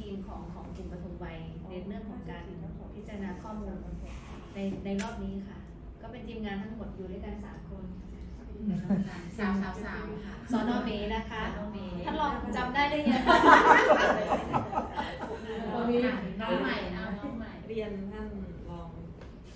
ทีมของของกลุ่มปฐมวัยในเรื่องของการพิจารณาข้อมูลในในรอบนี้ค่ะ ก็เป็นทีมงานทั้งหมดอยู่ด้วยกันสามคนสาวสาวสาวค่ะสอนอเมนะคะสอนอเมท่านลองจำได้ได้ยังน้องใหม่นะน้องใหม่ เรียนท่านรอง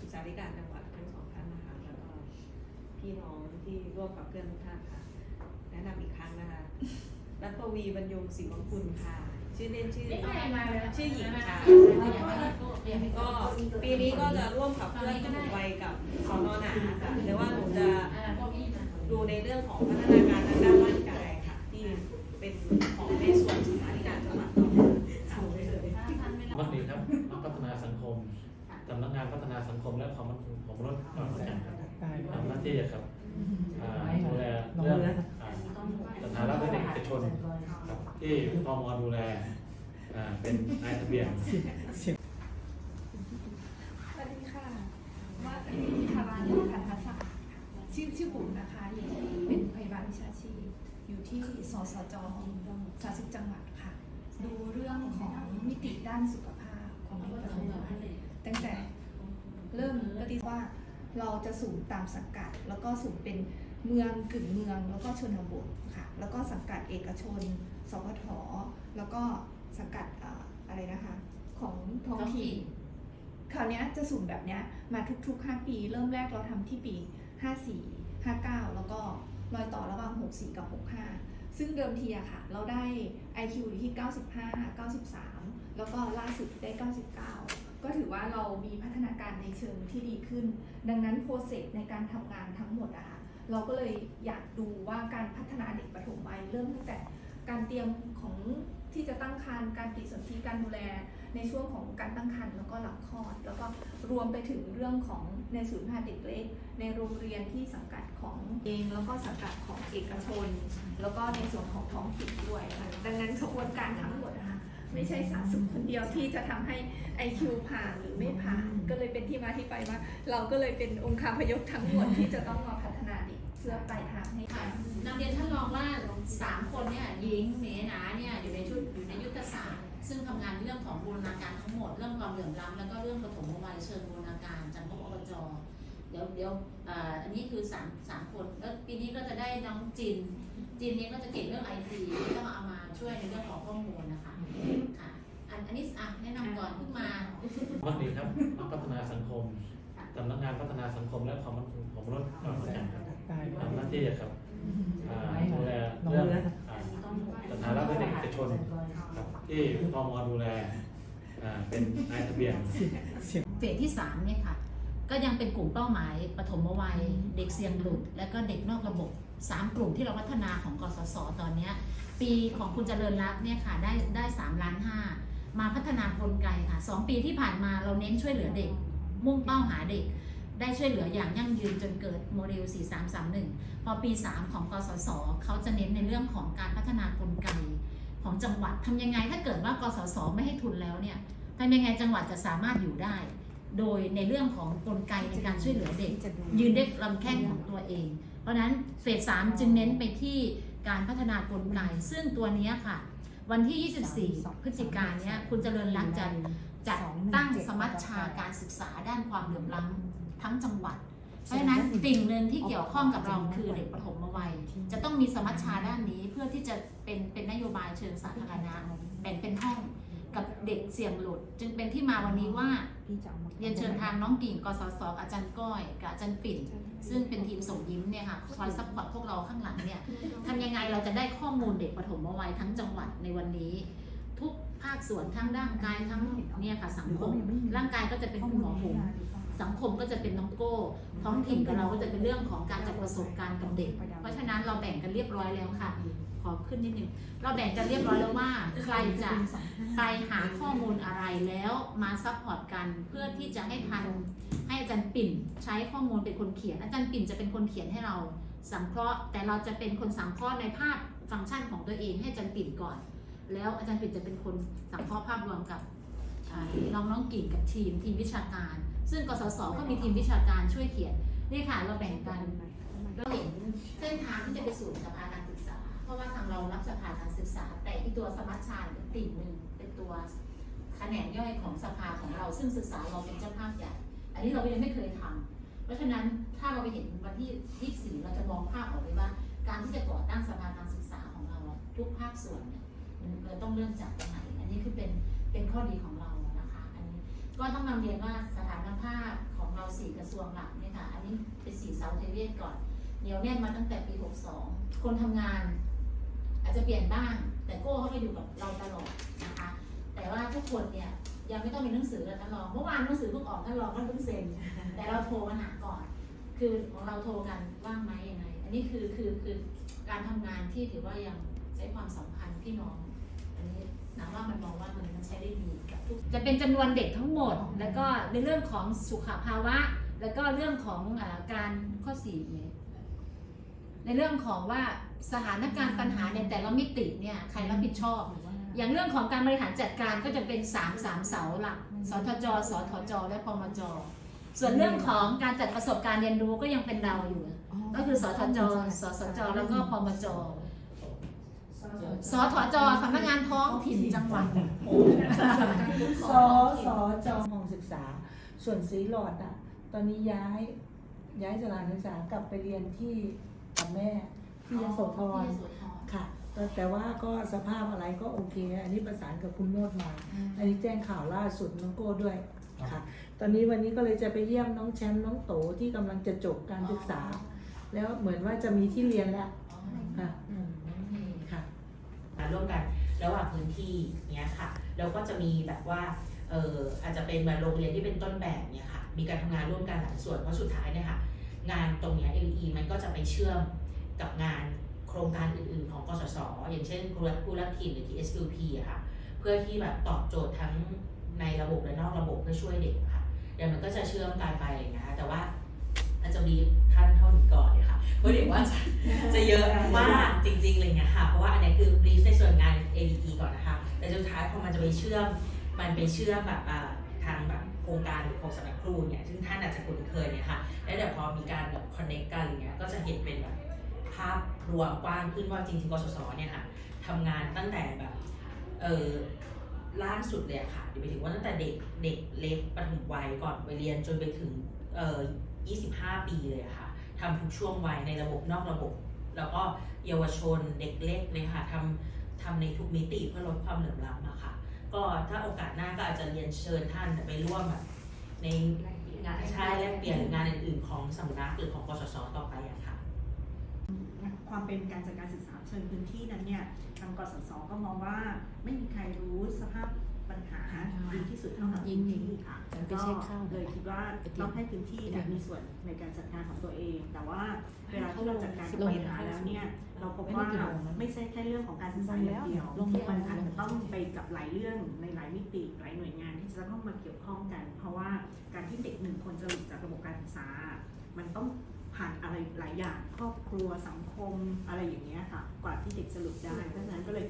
ศึกษาธิการจังหวัดทั้งสองท่านนะคะแล้วก็พี่น้องที่ร่วมกับเพื่อนทุกท่านค่ะ แนะนำอีกครั้งนะคะ รัตปวีบรรยงศรีวังคุณค่ะ ชื่อเล่นชื่อชื่อหญิงค่ะ ก็ปีนี้ก็จะร่วมกับเพื่อนกลุ่มวัยกับสอนอหนาค่ะแต่ว่าหนูจะดูในเรื่องของพัฒนาการทางด้านร่างกายค่ะ ที่เป็นของในส่วนศึกษาธิการจังหวัดต่อมาค่ะวัดดีครับนักพัฒนาสังคมสำนักงานพัฒนาสังคมและความมั่นคงของมนุษย์จังหวัดขอนแก่นครับทำหน้าที่ครับอ่า ดูแลเรื่องอ่าสถานะเด็กเอกชนครับที่พมดูแลอ่าเป็นนายทะเบียนสวัสดีค่ะ ว่าที่ทารานิพันธศักดิ์ชื่อชื่อบุ๋มนะคะอยู่เป็นพยาบาลวิชาชีพ อยู่ที่สสจสาธารณสุขจังหวัดค่ะ ดูเรื่องของมิติด้านสุขภาพของเด็กและเยาวชนตั้งแต่เริ่มปฏิว่า เราจะสูงตามสังกัด แล้วก็สูงเป็นเมืองกึ่งเมืองแล้วก็ชนบทค่ะแล้วก็สังกัดเอกชน สพทแล้วก็สังกัดเอ่ออะไรนะคะของท้องถิ่นคราวเนี้ยจะสุ่มแบบเนี้ยมาทุก ๆ 5 ปี เริ่มแรกเราทำที่ปี 54 59 แล้วก็รอยต่อระหว่าง 64 กับ 65 ซึ่งเดิมทีอะค่ะ เราได้ IQ อยู่ที่ 95 93 แล้วก็ล่าสุดได้ 99 ก็ถือว่าเรามีพัฒนาการในเชิงที่ดีขึ้น ดังนั้นโปรเซสในการทำงานทั้งหมดอะค่ะเราก็เลยอยากดูว่าการพัฒนาเด็กปฐมวัยเริ่มตั้งแต่การเตรียมของที่จะตั้งครรภ์การปฏิสนธิการดูแล ในช่วงของการตั้งครรภ์แล้วก็หลังคลอด แล้วก็รวมไปถึงเรื่องของในศูนย์พาเด็กเล็ก ในโรงเรียนที่สังกัดของเองแล้วก็สังกัดของเอกชน แล้วก็ในส่วนของท้องถิ่นด้วยค่ะดังนั้นกระบวนการทั้งหมดนะคะ ไม่ใช่สาสุขคนเดียวที่จะทำให้ IQ ผ่านหรือไม่ผ่าน ก็เลยเป็นที่มาที่ไปว่า เราก็เลยเป็นองค์คาพยพทั้งหมดที่จะต้องมาพัฒนาเด็กเพื่อไปทางให้ค่ะผ่านนำเรียนท่านรองว่าสามคนเนี่ยหญิงเมนาเนี่ยอยู่ในชุดอยู่ในยุทธศาสตร์ ซึ่งทำงานเรื่องของบูรณาการทั้งหมด เรื่องความเหลื่อมล้ำแล้วก็เรื่องปฐมวัยเชิงบูรณาการจากพวกอบจเดี๋ยวเดี๋ยวอันนี้คือสามสามคนแล้วปีนี้ก็จะได้น้องจินจินเนี่ยก็จะเก่งเรื่องไอทีที่ต้องเอามาช่วยในเรื่องของข้อมูลนะคะ นอันนี้อะแนะนำก่อนเพิ่งมาวัดดีครับนักพัฒนาสังคมสำนักงานพัฒนาสังคมและความมั่นคงของมนุษย์จังหวัดขอนแก่นครับทำหน้าที่ครับอ่าดูแลเรื่องอ่าสถานะเด็กเอกชนครับที่พมดูแลอ่าเป็นนายทะเบียนเฟสที่3เนี่ยค่ะ ก็ยังเป็นกลุ่มเป้าหมายปฐมวัย เด็กเสี่ยงหลุด และก็เด็กนอกระบบ 3 กลุ่มที่เราพัฒนาของกสศตอนเนี้ยปีของคุณเจริญรักษณ์เนี่ยค่ะได้ได้3ล้านห้า มาพัฒนากลไกค่ะ2ปีที่ผ่านมาเราเน้นช่วยเหลือเด็ก มุ่งเป้าหาเด็ก ได้ช่วยเหลืออย่างยั่งยืนจนเกิดโมเดล 4331 พอปี 3 ของกสศเขาจะเน้นในเรื่องของการพัฒนากลไกของจังหวัดทำยังไงถ้าเกิดว่ากสศไม่ให้ทุนแล้วเนี่ยทำยังไงจังหวัดจะสามารถอยู่ได้ โดยในเรื่องของกลไกในการช่วยเหลือเด็ก ยืนได้ลำแข้งของตัวเอง เพราะนั้นเฟสสามจึงเน้นไปที่การพัฒนากลไกซึ่งตัวนี้ค่ะ วันที่ 24 พฤศจิกายนเนี้ยคุณเจริญรักษณ์จะจัดตั้งสมัชชาการศึกษาด้านความเหลื่อมล้ำทั้งจังหวัด เพราะฉะนั้นติ่งหนึ่งที่เกี่ยวข้องกับเราคือเด็กปฐมวัย จะต้องมีสมัชชาด้านนี้เพื่อที่จะเป็นเป็นนโยบายเชิงสาธารณะแบ่งเป็นห้อง กับเด็กเสี่ยงหลุด จึงเป็นที่มาวันนี้ว่าเรียนเชิญทางน้องกิ่งกสศกับอาจารย์ก้อยกับอาจารย์ปิ่น ซึ่งเป็นทีมส่งยิ้มเนี่ยค่ะคอยซัพพอร์ตพวกเราข้างหลังเนี่ยทำยังไงเราจะได้ข้อมูลเด็กปฐมวัยทั้งจังหวัดในวันนี้ ทุกภาคส่วนทั้งร่างกายทั้งเนี่ยค่ะสังคมร่างกายก็จะเป็นคุณหมอผม สังคมก็จะเป็นน้องโก้ ท้องถิ่นกับเราก็จะเป็นเรื่องของการจัดประสบการณ์กับเด็ก เพราะฉะนั้นเราแบ่งกันเรียบร้อยแล้วค่ะ ขอขึ้นนิดนึงเราแบ่งกันเรียบร้อยแล้วว่าใครจะไปหาข้อมูลอะไรแล้วมาซัพพอร์ตกันเพื่อที่จะให้ทันให้อาจารย์ปิ่นใช้ข้อมูลเป็นคนเขียน อาจารย์ปิ่นจะเป็นคนเขียนให้เราสังเคราะห์ แต่เราจะเป็นคนสังเคราะห์ในภาพฟังก์ชันของตัวเองให้อาจารย์ปิ่นก่อน แล้วอาจารย์ปิ่นจะเป็นคนสังเคราะห์ภาพรวมกับอ่าน้องน้องกิ่งกับทีมทีมวิชาการ ซึ่งกสศก็มีทีมวิชาการช่วยเขียนนี่ค่ะเราแบ่งกันเราเห็นเส้นทางที่จะไปสู่สภาการศึกษา เพราะว่าทางเรารับสภาการศึกษา แต่อีตัวสมัชชาเป็นติ่งหนึ่งเป็นตัวแขนงย่อยของสภาของเรา ซึ่งศึกษาเราเป็นเจ้าภาพใหญ่ อันนี้เรายังไม่เคยทำเพราะฉะนั้นถ้าเราไปเห็นวันที่24เราจะมองภาพออกเลยว่า การที่จะก่อตั้งสภาการศึกษาของเราทุกภาคส่วนเนี่ยเราต้องเริ่มจากตรงไหนอันนี้คือเป็นเป็นข้อดีของเรานะคะ อันนี้ ก็ต้องนำเรียนว่าสถานภาพของเราสี่กระทรวงหลักเนี่ยค่ะ อันนี้เป็นสี่เสาเทเวศก่อนเหนียวแน่นมาตั้งแต่ปี 62 คนทำงาน อาจจะเปลี่ยนบ้าง แต่โก้เขาก็อยู่กับเราตลอดนะคะ แต่ว่าทุกคนเนี่ยยังไม่ต้องมีหนังสือเลยท่านรองเมื่อวานหนังสือเพิ่งออกท่านรองก็เพิ่งเซ็น แต่เราโทรมาหาก่อน คือของเราโทรกันว่างไหมยังไง อันนี้คือคือคือการทำงานที่ถือว่ายังใช้ความสัมพันธ์พี่น้อง อันนี้นะว่ามันมองว่ามันมันใช้ได้ดี จะเป็นจำนวนเด็กทั้งหมด แล้วก็ในเรื่องของสุขภาวะ แล้วก็เรื่องของอการข้อสี่เนี่ยในเรื่องของว่าสถานการณ์ปัญหาในแต่ละมิติเนี่ยใครรับผิดชอบ อย่างเรื่องของการบริหารจัดการก็จะเป็น3ามสามเสาหลักสทจ สทจ และพมจ ส่วนเรื่องของการจัดประสบการณ์เรียนรู้ก็ยังเป็นเราอยู่ ก็คือสทจ สสจ แล้วก็พมจ สทจสำนักงานท้องถิ่นจังหวัดสสจห้องศึกษา ส่วนสีหลอดอะ ตอนนี้ย้ายย้ายสถานศึกษากลับไปเรียนที่กับแม่ที่ยโสธรที่ยโสธรค่ะแต่แต่ว่าก็สภาพอะไรก็โอเค อันนี้ประสานกับคุณโนดมา อันนี้แจ้งข่าวล่าสุดน้องโก้ด้วยค่ะ ตอนนี้วันนี้ก็เลยจะไปเยี่ยมน้องแชมป์น้องโตที่กำลังจะจบการศึกษา แล้วเหมือนว่าจะมีที่เรียนแล้วค่ะอืมค่ะมา ร่วมกันระหว่างพื้นที่เนี้ยค่ะแล้วก็จะมีแบบว่าเอออาจจะเป็นแบบโรงเรียนที่เป็นต้นแบบเนี้ยค่ะมีการทำงานร่วมกันหลายส่วนเพราะสุดท้ายเนี่ยค่ะงานตรงเนี้ย LE มันก็จะไปเชื่อมกับงานโครงการอื่นๆ ของกสศอย่างเช่นครูรักครูรักถิ่นหรือ TSQP อะค่ะเพื่อที่แบบตอบโจทย์ทั้งในระบบและนอกระบบเพื่อช่วยเด็กค่ะเดี๋ยวมันก็จะเชื่อมกันไปนะคะแต่ว่าอาจจะมีท่านเท่านี้ก่อน เพราะเดี๋ยวว่าจะจะเยอะมากจริงๆเลยเนี่ยค่ะ เพราะว่าอันนี้คือ brief ในส่วนงาน ADE ก่อนนะคะ แต่สุดท้ายพอมันจะไปเชื่อม มันไปเชื่อมแบบทางแบบโครงการหรืองสำนักครูเนี่ย ซึ่งท่านอาจจะคุ้นเคยเนี่ยค่ะ แล้วเดี๋ยวพอมีการแบบ connect กันอะไรเงี้ย ก็จะเห็นเป็นแบบภาพรวมกว้างขึ้นว่าจริงๆกสศเนี่ยค่ะทำงานตั้งแต่แบบเออล่าสุดเลยค่ะเดี๋ยวไปถึงว่าตั้งแต่เด็กเด็กเล็กประถมวัยก่อนไปเรียนจนไปถึงเอ่อ25 ปีเลยค่ะ ทำทุกช่วงวัยในระบบนอกระบบ แล้วก็เยาวชนเด็กเล็กเลยค่ะทำทำในทุกมิติเพื่อลดความเหลื่อมล้ำอะค่ะ ก็ถ้าโอกาสหน้าก็อาจจะเรียนเชิญท่านไปร่วมแบบในงานใช่แลกเปลี่ยนงานอื่นๆของสำนักหรือของกสศต่อไปอะค่ะ ความเป็นการจัดการศึกษาเชิงพื้นที่นั้นเนี่ยทางกสศก็มองว่าไม่มีใครรู้สภาพ ปัญหาดีที่สุดเท่ากับพื้นที่ค่ะก็เลยคิดว่าต้องให้พื้นที่เนี่ยมีส่วนในการจัดการของตัวเอง แต่ว่าเวลาที่เราจัดการกับปัญหาแล้วเนี่ยเราพบว่าไม่ใช่แค่เรื่องของการศึกษาอย่างเดียวมันอาจจะต้องไปกับหลายเรื่องในหลายมิติหลายหน่วยงานที่จะต้องมาเกี่ยวข้องกัน เพราะว่าการที่เด็กหนึ่งคนจะหลุดจากระบบการศึกษา มันต้องผ่านอะไรหลายอย่างครอบครัวสังคมอะไรอย่างเงี้ยค่ะ กว่าที่เด็กจะหลุดได้เพราะฉะนั้นก็เลย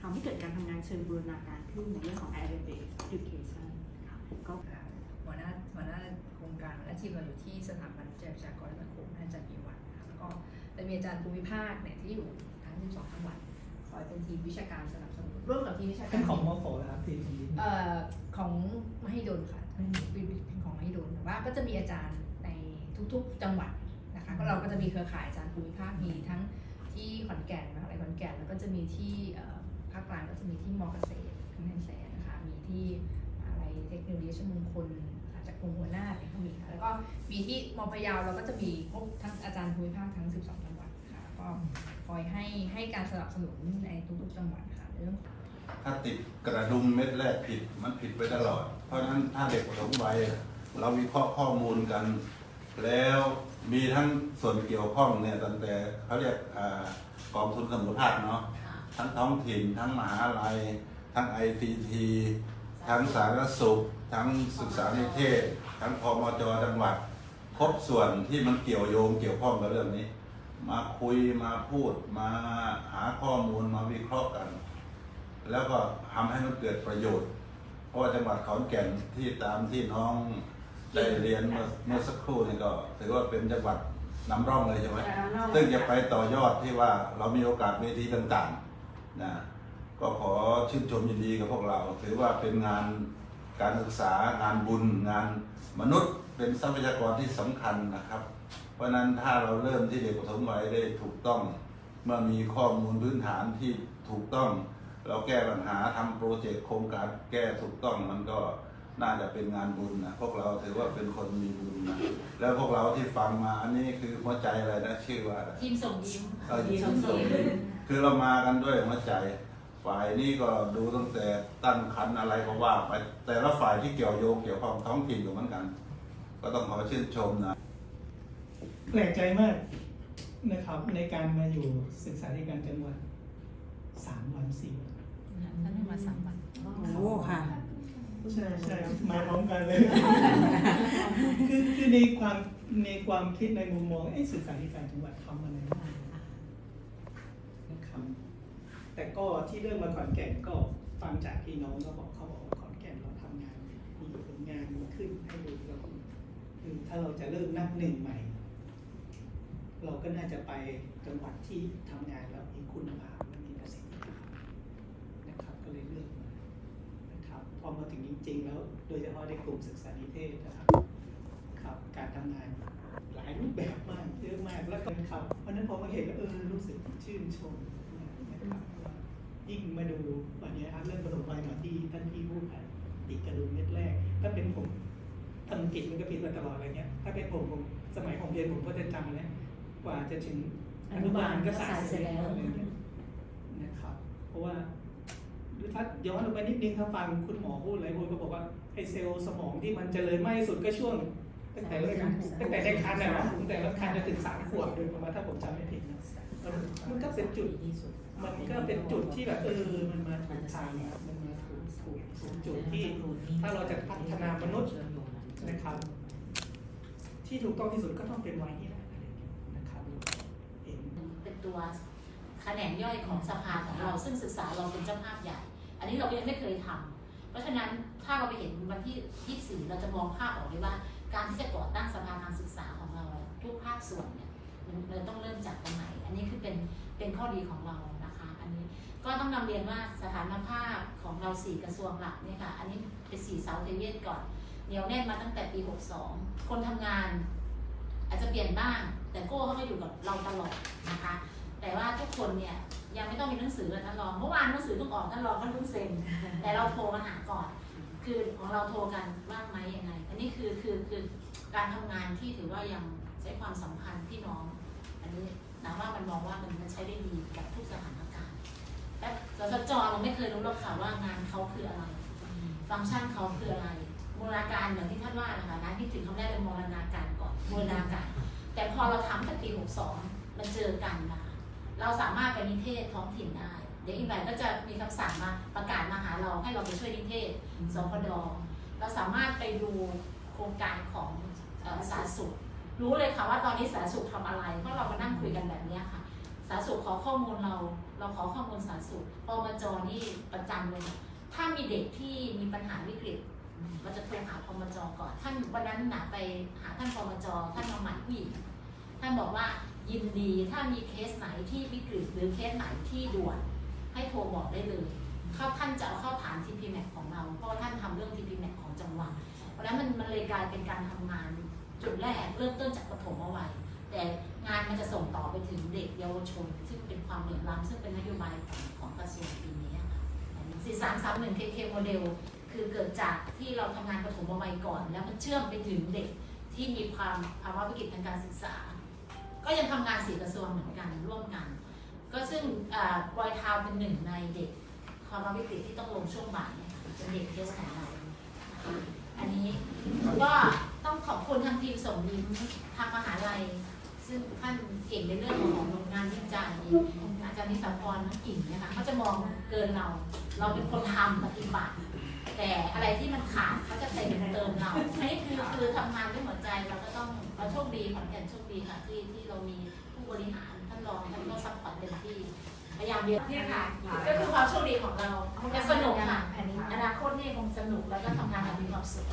ทำให้เกิดการทำงานเชิงบูรณาการขึ้นในเรื่องของ area based education ค่ะก็หัวหน้าหัวหน้าโครงการหัวหน้าทีมเราอยู่ที่สถาบันวิจัยประชากรและสังคมท่านอาจารย์มีวันนะคะแล้วก็จะมีอาจารย์ภูมิภาคเนี่ยที่อยู่ทั้ง 12จังหวัดคอยเป็นทีมวิชาการสนับสนุนร่วมกับทีมวิชาเป็กานรของมโขนะครับทีทีเอ่อของมหิดลค่ะเป็นเป็นของมหิดลแต่ว่าก็จะมีอาจารย์ในทุกๆจังหวัดนะคะก็เราก็จะมีเครือข่ายอาจารย์ภูมิภาคมีทั้งที่ขอนแก่นมหาลัยขอนแก่นแล้วก็จะมีที่เอ่อภาคกลางก็จะมีที่มอเกษตรกำแพงแสนนะคะ มีที่มหาลัยเทคโนโลยีชมงคลอาจจะกรมหัวหน้าเนี่ยก็มีค่ะแล้วก็มีที่มอพยาวเราก็จะมีพบทั้งอาจารย์ภูมิภาคทั้ง 12 จังหวัดค่ะก็คอยให้ให้การสนับสนุนในทุกๆจังหวัดค่ะเรื่องถ้าติดกระดุมเม็ดแรกผิดมันผิดไปตลอด เพราะฉะนั้นถ้าเด็กปฐมวัยเราวิเคราะห์ข้อมูลกัน แล้วมีทั้งส่วนเกี่ยวข้องเนี่ยตั้งแต่เขาเรียกกองทุนสมุนภาคเนาะ ทั้งท้องถิ่น ทั้งมหาลัย ทั้ง ICT ทั้งสาธารณสุข ทั้งศึกษานิเทศ ทั้งพมจจังหวัด ครบส่วนที่มันเกี่ยวโยงเกี่ยวข้องกับเรื่องนี้ มาคุยมาพูดมาหาข้อมูลมาวิเคราะห์กัน แล้วก็ทำให้มันเกิดประโยชน์ เพราะว่าจังหวัดขอนแก่นที่ตามที่น้องได้เรียนเมื่อเมื่อสักครู่นี่ก็ ถือว่าเป็นจังหวัดนำร่องเลยใช่ไหมแต่น้ำนอกซึ่งจะไปต่อยอดที่ว่าเรามีโอกาสเวทีต่างๆ นะก็ขอชื่นชมยินดีกับพวกเรา ถือว่าเป็นงานการศึกษางานบุญงานมนุษย์ เป็นทรัพยากรที่สำคัญนะครับ เพราะฉะนั้นถ้าเราเริ่มที่เด็กปฐมวัยได้ถูกต้อง เมื่อมีข้อมูลพื้นฐานที่ถูกต้อง เราแก้ปัญหาทำโปรเจกต์โครงการแก้ถูกต้องมันก็ น่าจะเป็นงานบุญนะพวกเราถือว่าเป็นคนมีบุญนะแล้วพวกเราที่ฟังมาอันนี้คือหัวใจอะไรนะชื่อว่าอะไรทีมส่งยิ้มเออยิ้มคือเรามากันด้วยหัวใจ ฝ่ายนี้ก็ดูตั้งแต่ตั้งคันอะไรก็ว่าไปแต่ละฝ่ายที่เกี่ยวโยงเกี่ยวข้องท้องถิ่นอยู่เหมือนกัน ก็ต้องขอชื่นชมนะแปลกใจมากนะครับในการมาอยู่ศึกษาธิการจังหวัดสามวันสี่วันท่านให้มาสามวันโอ้ค่ะ ใช่ใช่มาพร้อมกันเลย คือคือในความในความคิดในมุมมองไอ้ศึกษาธิการจังหวัดทำอะไรบ้างนะครับแต่ก็ที่เรื่องมาขอนแก่นก็ฟังจากพี่น้องก็บอกเขาบอกว่าขอนแก่นเราทำงานมีผลงานมีขึ้นให้ดูแล้วคือถ้าเราจะเริ่มนับหนึ่งใหม่ เราก็น่าจะไปจังหวัดที่ทำงานแล้วมีคุณภาพและมีประสิทธิภาพนะครับก็เลยเลือกมา อมาถึงจริง ๆ แล้วโดยเฉพาะในกลุ่มศึกษานิเทศนะครับครับการทำงานหลายรูปแบบมากเยอะมากแล้วก็ครับเพราะฉะนั้นพอมาเห็นแล้วเออรู้สึกชื่นชมนะครับว่ายิ่งมาดูวันนี้ครับเรื่องประสบการณ์มาที่ท่านพี่พูดไปติดกระดุมเม็ดแรก ถ้าเป็นผมทำกิจมันก็ผิดมาตลอดอะไรเงี้ย ถ้าเป็นผมผมสมัยผมเรียนผมก็จะจำนะกว่าจะถึงอนุบาลก็สายเสร็จแล้วอะไรเงี้ยนะครับ เพราะว่า ถ้าย้อนลงไปนิดนึงถ้าฟังคุณหมอพูดอะไรพูดก็บอกว่าไอเซลล์สมองที่มันเจริญมากที่สุดก็ช่วงตั้งแต่เริ่มตั้งแต่ในคันนะนาะตั้งแต่เริ่มคันจะถึงสามขวบโดยประมาณถ้าผมจำไม่ผิดนะมันก็เป็นจุดมันก็เป็นจุดที่แบบเออมันมาถูกทางมันมาถูกถูกถูกจุดที่ ถ้าเราจะพัฒนามนุษย์นะครับ ที่ถูกต้องที่สุดก็ต้องเป็นวัยนี้แหละอะได้นะครับเป็นตัว แขนงย่อยของสภาของเรา ซึ่งศึกษาเราเป็นเจ้าภาพใหญ่ อันนี้เราก็ยังไม่เคยทำเพราะฉะนั้นถ้าเราไปเห็นวันที่ 24 เราจะมองภาพออกเลยว่า การที่จะก่อตั้งสภาทางศึกษาของเราทุกภาคส่วนเนี่ยเราต้องเริ่มจากตรงไหน อันนี้คือเป็นเป็นข้อดีของเรานะคะ อันนี้ก็ต้องนำเรียนว่าสถานภาพของเราสี่กระทรวงหลักเนี่ยค่ะ อันนี้เป็นสี่เสาเทเวียนก่อนเหนียวแน่นมาตั้งแต่ปี 62 คนทำงาน อาจจะเปลี่ยนบ้าง แต่โก้เขาก็อยู่กับเราตลอดนะคะ แต่ว่าทุกคนเนี่ยยังไม่ต้องมีหนังสือเลยท่านรองเมื่อวานหนังสือเพิ่งออกท่านรองก็เพิ่งเซ็น แต่เราโทรมาหาก่อน คือของเราโทรกันว่างไหมยังไง อันนี้คือคือคือการทำงานที่ถือว่ายังใช้ความสัมพันธ์พี่น้อง อันนี้นะว่ามันมองว่ามันมันใช้ได้ดีกับทุกสถานการณ์และสสจเราไม่เคยรู้หรอกค่ะว่างานเขาคืออะไร ฟังก์ชันเขาคืออะไรบูรณาการเหมือนที่ท่านว่านะคะนะที่ถึงคำแรกเป็นบูรณาการก่อนบูรณาการแต่พอเราทำตั้งปี62มันเจอกันนะคะ เราสามารถไปนิเทศท้องถิ่นได้ เดี๋ยวอีกหน่อยก็จะมีคำสั่งมาประกาศมาหาเราให้เราไปช่วยนิเทศสพดเราสามารถไปดูโครงการของเอ่อสาธารณสุข รู้เลยค่ะว่าตอนนี้สาธารณสุขทำอะไร เพราะเรามานั่งคุยกันแบบเนี้ยค่ะ สาธารณสุขขอข้อมูลเรา เราขอข้อมูลสาธารณสุขปมจนี่ประจำเลยค่ะถ้ามีเด็กที่มีปัญหาวิกฤตเราจะโทรหาพมจก่อน ท่านวันนั้นหนาไปหาท่านพมจท่านมาใหม่ผู้หญิงท่านบอกว่า ยินดีถ้ามีเคสไหนที่วิกฤตหรือเคสไหนที่ด่วน ให้โทรบอกได้เลยเข้าท่านจะเอาเข้าฐาน TP m a c ของเรา เพราะท่านทำเรื่อง TP m a c ของจังหวัดเพราะนั้นมันมันเลยกลายเป็นการทำงานจุดแรกเริ่มต้นจากปฐมวัยแต่งานมันจะส่งต่อไปถึงเด็กเยาวชน ซึ่งเป็นความเหลื่อมล้ำซึ่งเป็นนโยบายของของกระทรวงปีนี้ค่ะสี่สามสามหนึ่ง KK โมเดลคือเกิดจากที่เราทำงานปฐมวัยก่อน แล้วมันเชื่อมไปถึงเด็กที่มีความภาวะวิกฤตทางการศึกษา ก็ยังทำงานสี่กระทรวงเหมือนกันร่วมกัน ก็ซึ่งรอยเท้าเป็นหนึ่งในเด็กความวิกฤตที่ต้องลงช่วงบ่ายเนี่ยค่ะเป็นเด็กเคสของเราอันนี้ก็ต้องขอบคุณทางทีมส่งยิ้มทางมหาลัย ซึ่งท่านเก่งในเรื่องของงงานวิจัยอาจารย์นิสาพรน้องกิ่งเนี่ยค่ะเขาจะมองเกินเรา เราเป็นคนทำปฏิบัติ แต่อะไรที่มันขาดเขาจะเติมเติมเราอันนี้คือคือทำงานด้วยหัวใจเราก็ต้องเราโชคดีขอนแก่นโชคดีค่ะที่ที่เรามีผู้บริหารท่านรองท่านก็ซัพพอร์ตเต็มที่พยายามเรียนเนี่ยค่ะก็คือความโชคดีของเราจะสนุกค่ะอนาคตนี่คงสนุกแล้วก็ทำงานแบบมีความสุข